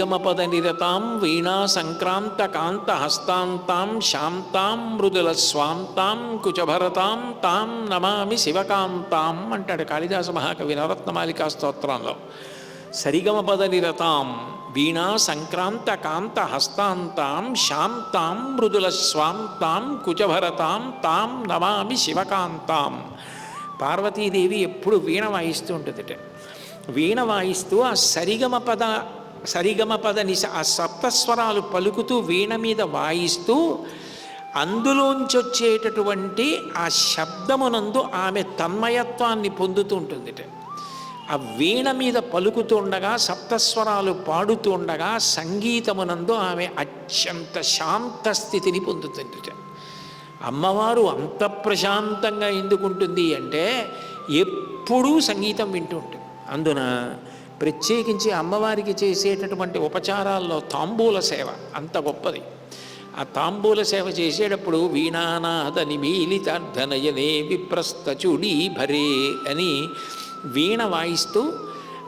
సరిగమపద నిరతాం వీణా సంక్రాంత కాంత హస్తాంతాం శాంతాం మృదుల స్వాంతాం కుచభరతాం తాం నమామి శివకాంతాం అంటాడు కాళిదాస మహాకవి నవరత్నమాలికా స్తోత్రంలో. సరిగమపద నిరతాం వీణా సంక్రాంత కాంత హస్తాంతాం శాంతాం మృదుల స్వాంతాం కుచభరతాం తాం నమామి శివకాంతాం. పార్వతీదేవి ఎప్పుడు వీణ వాయిస్తూ ఉంటుందిట. వీణ వాయిస్తూ ఆ సరిగమ పద సరిగమ పద నిశ ఆ సప్తస్వరాలు పలుకుతూ వీణ మీద వాయిస్తూ అందులోంచి వచ్చేటటువంటి ఆ శబ్దమునందు ఆమె తన్మయత్వాన్ని పొందుతూ ఉంటుందిట. ఆ వీణ మీద పలుకుతూ ఉండగా సప్తస్వరాలు పాడుతూ ఉండగా సంగీతమునందు ఆమె అత్యంత శాంత స్థితిని పొందుతుంది అమ్మవారు అంత ప్రశాంతంగా ఎందుకుంటుంది అంటే ఎప్పుడూ సంగీతం వింటూ ఉంటుంది. అందున ప్రత్యేకించి అమ్మవారికి చేసేటటువంటి ఉపచారాల్లో తాంబూల సేవ అంత గొప్పది. ఆ తాంబూల సేవ చేసేటప్పుడు వీణానాథ విప్రస్త విప్రస్థచుడీ భరే అని వీణ వాయిస్తూ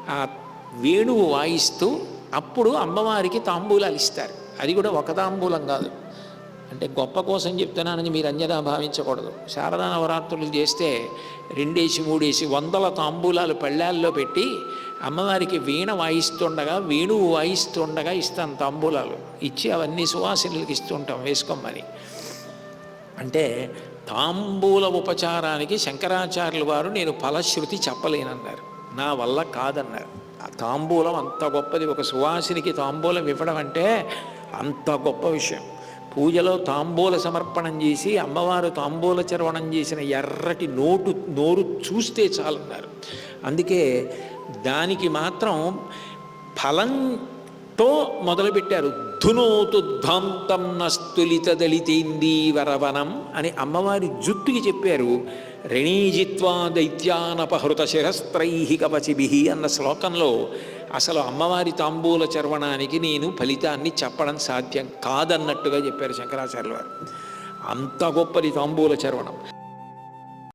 ఆ వేణువు వాయిస్తూ అప్పుడు అమ్మవారికి తాంబూలాలు ఇస్తారు. అది కూడా ఒక తాంబూలం కాదు. అంటే గొప్ప కోసం చెప్తున్నానని మీరు అన్యదా భావించకూడదు. శారదా నవరాత్రులు చేస్తే రెండేసి మూడేసి వందల తాంబూలాలు పళ్ళాల్లో పెట్టి అమ్మవారికి వీణ వాయిస్తుండగా వేణువు వాయిస్తుండగా ఇస్తాను తాంబూలాలు. ఇచ్చి అవన్నీ సువాసినులకి ఇస్తుంటాం వేసుకోమని. అంటే తాంబూల ఉపచారానికి శంకరాచార్యుల వారు నేను ఫలశ్రుతి చెప్పలేనన్నారు. నా వల్ల కాదన్నారు. ఆ తాంబూలం అంత గొప్పది. ఒక సువాసినికి తాంబూలం ఇవ్వడం అంటే అంత గొప్ప విషయం. పూజలో తాంబూల సమర్పణం చేసి అమ్మవారు తాంబూల చర్వణం చేసిన ఎర్రటి నోటు నోరు చూస్తే చాలన్నారు. అందుకే దానికి మాత్రం ఫలంతో మొదలుపెట్టారు. ధునోతు ధాంతం నస్తులిత దళితేందీవరవనం అని అమ్మవారి జుత్తుకి చెప్పారు. రణీజిత్వా దైత్యానపహృత శిరస్త్రై కవచిభి అన్న శ్లోకంలో అసలు అమ్మవారి తాంబూల చర్వణానికి నేను ఫలితాన్ని చెప్పడం సాధ్యం కాదన్నట్టుగా చెప్పారు శంకరాచార్యుల వారు. అంత గొప్పది తాంబూల చర్వణం.